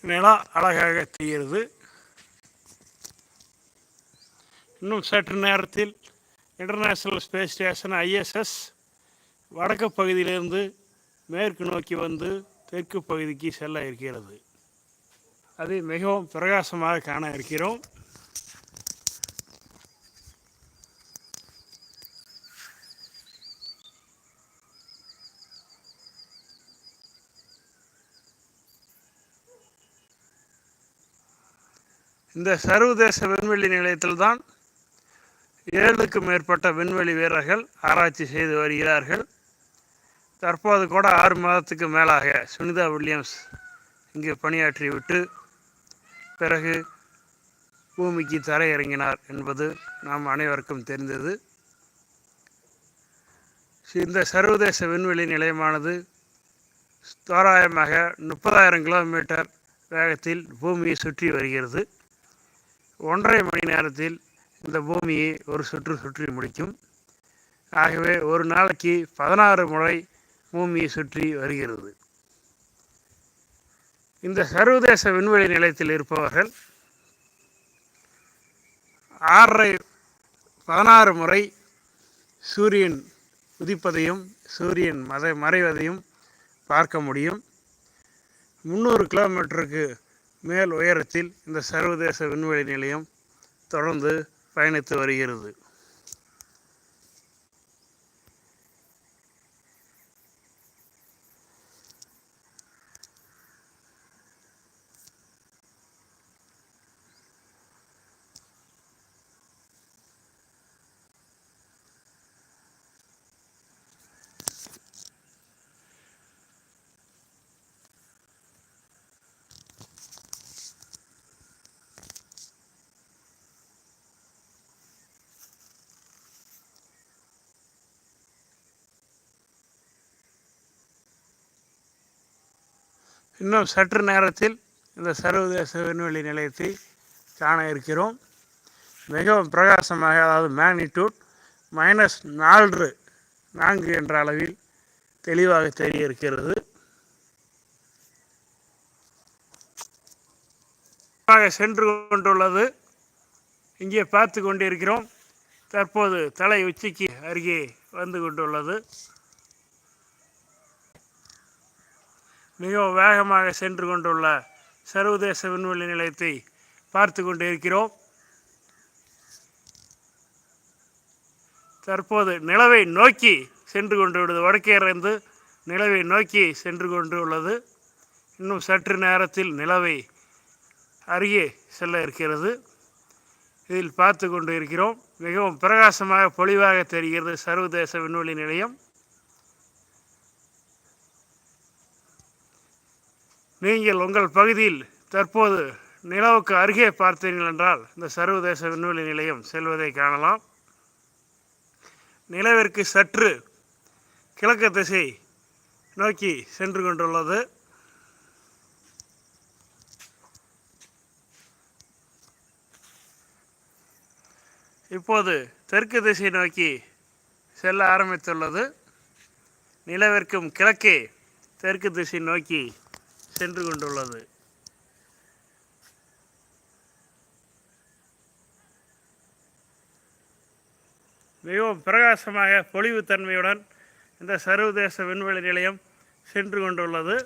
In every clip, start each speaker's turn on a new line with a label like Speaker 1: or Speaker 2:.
Speaker 1: நிலா அழகாக தெரிகிறது. இன்னும் சற்று நேரத்தில் இன்டர்நேஷ்னல் ஸ்பேஸ் ஸ்டேஷன் ஐஎஸ்எஸ் வடக்கு பகுதியிலிருந்து மேற்கு நோக்கி வந்து தெற்கு பகுதிக்கு செல்ல இருக்கிறது. அது மிகவும் பிரகாசமாக காண இருக்கிறோம். இந்த சர்வதேச விண்வெளி நிலையத்தில் தான் ஏழுக்கும் மேற்பட்ட விண்வெளி வீரர்கள் ஆராய்ச்சி செய்து வருகிறார்கள். தற்போது கூட ஆறு மாதத்துக்கு மேலாக சுனிதா வில்லியம்ஸ் இங்கு பணியாற்றிவிட்டு பிறகு பூமிக்கு தரையிறங்கினார் என்பது நாம் அனைவருக்கும் தெரிந்தது. இந்த சர்வதேச விண்வெளி நிலையமானது தோராயமாக முப்பதாயிரம் கிலோமீட்டர் வேகத்தில் பூமியை சுற்றி வருகிறது. ஒன்றரை மணி நேரத்தில் இந்த பூமியை ஒரு சுற்று சுற்றி முடிக்கும். ஆகவே ஒரு நாளைக்கு பதினாறு முறை பூமியை சுற்றி வருகிறது. இந்த சர்வதேச விண்வெளி நிலையத்தில் இருப்பவர்கள் ஆறரை பதினாறு முறை சூரியன் உதிப்பதையும் சூரியன் மத மறைவதையும் பார்க்க முடியும். முந்நூறு கிலோமீட்டருக்கு மேல் உயரத்தில் இந்த சர்வதேச விண்வெளி நிலையம் தொடர்ந்து பயணித்து வருகிறது. இன்னும் சற்று நேரத்தில் இந்த சர்வதேச விண்வெளி நிலையத்தை காண இருக்கிறோம். மிகவும் பிரகாசமாக அதாவது மேக்னிடியூட் மைனஸ் நாலு நான்கு என்ற அளவில் தெளிவாக தெரிய இருக்கிறது சென்று கொண்டுள்ளது. இங்கே பார்த்து கொண்டிருக்கிறோம். தற்போது தலை உச்சிக்கு அருகே வந்து கொண்டுள்ளது. மிகவும் வேகமாக சென்று கொண்டுள்ள சர்வதேச விண்வெளி நிலையத்தை பார்த்து கொண்டு இருக்கிறோம் தற்போது நிலவை நோக்கி சென்று கொண்டுள்ளது. வடக்கேறந்து வடக்கே இருந்து நிலவை நோக்கி சென்று கொண்டுள்ளது. இன்னும் சற்று நேரத்தில் நிலவை அருகே செல்ல இருக்கிறது. இதில் பார்த்து கொண்டு இருக்கிறோம் மிகவும் பிரகாசமாக பொலிவாக தெரிகிறது சர்வதேச விண்வெளி நிலையம். நீங்கள் உங்கள் பகுதியில் தற்போது நிலவுக்கு அருகே பார்த்தீர்கள் என்றால் இந்த சர்வதேச விண்வெளி நிலையம் செல்வதை காணலாம். நிலவிற்கு சற்று கிழக்கு திசை நோக்கி சென்று கொண்டுள்ளது. இப்போது தெற்கு திசை நோக்கி செல்ல ஆரம்பித்துள்ளது. நிலவிற்கும் கிழக்கே தெற்கு திசை நோக்கி சென்று கொண்டுள்ளது. மிகவும் பிரகாசமாக பொலிவுத்தன்மையுடன் இந்த சர்வதேச விண்வெளி நிலையம் சென்று கொண்டுள்ளது.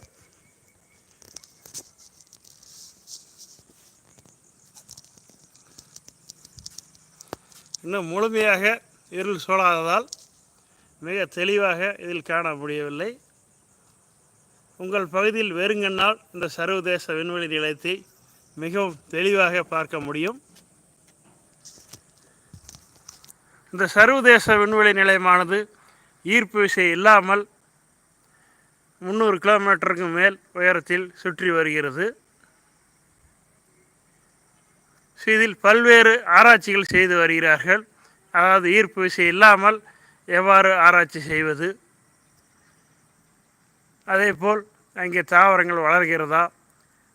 Speaker 1: இன்னும் முழுமையாக இருள் சூழாததால் மிக தெளிவாக இதில் காண முடியவில்லை. உங்கள் பகுதியில் வெறுங்கண்ணால் இந்த சர்வதேச விண்வெளி நிலையத்தை மிகவும் தெளிவாக பார்க்க முடியும். இந்த சர்வதேச விண்வெளி நிலையமானது ஈர்ப்பு விசை இல்லாமல் முந்நூறு கிலோமீட்டருக்கு மேல் உயரத்தில் சுற்றி வருகிறது. இதில் பல்வேறு ஆராய்ச்சிகள் செய்து வருகிறார்கள். அதாவது ஈர்ப்பு விசை இல்லாமல் எவ்வாறு ஆராய்ச்சி செய்வது? அதேபோல் அங்கே தாவரங்கள் வளர்கிறதா?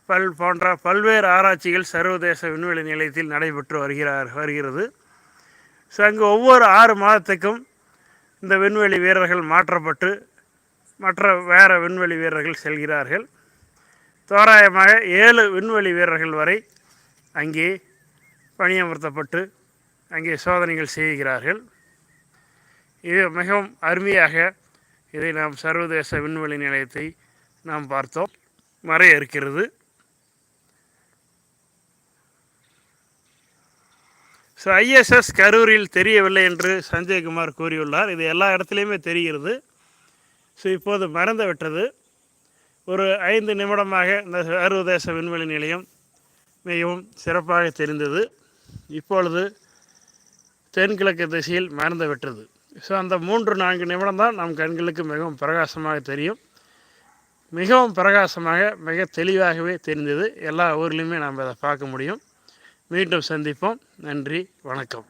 Speaker 1: பல் போன்ற பல்வேறு ஆராய்ச்சிகள் சர்வதேச விண்வெளி நிலையத்தில் நடைபெற்று வருகிறார் வருகிறது. ஸோ அங்கு ஒவ்வொரு ஆறு மாதத்துக்கும் இந்த விண்வெளி வீரர்கள் மாற்றப்பட்டு மற்ற வேறு விண்வெளி வீரர்கள் செல்கிறார்கள். தோராயமாக ஏழு விண்வெளி வீரர்கள் வரை அங்கே பணியமர்த்தப்பட்டு அங்கே சோதனைகள் செய்கிறார்கள். இது மிகவும் அருமையாக இதை நாம் சர்வதேச விண்வெளி நிலையத்தை நாம் பார்த்தோம். மறைய இருக்கிறது. ஸோ ஐஎஸ்எஸ் கரூரில் தெரியவில்லை என்று சஞ்சய்குமார் கூறியுள்ளார். இது எல்லா இடத்துலையுமே தெரிகிறது. ஸோ இப்போது மறந்து விட்டது ஒரு ஐந்து நிமிடமாக இந்த சர்வதேச விண்வெளி நிலையம் மிகவும் சிறப்பாக தெரிந்தது. இப்பொழுது தென்கிழக்கு திசையில் மறந்து விட்டது ஸோ அந்த மூன்று நான்கு நிமிடம் தான் நம் கண்களுக்கு மிகவும் பிரகாசமாக தெரியும். மிகவும் பிரகாசமாக மிக தெளிவாகவே தெரிந்தது. எல்லா ஊர்லேயுமே நாம் அதை பார்க்க முடியும். மீண்டும் சந்திப்போம். நன்றி. வணக்கம்.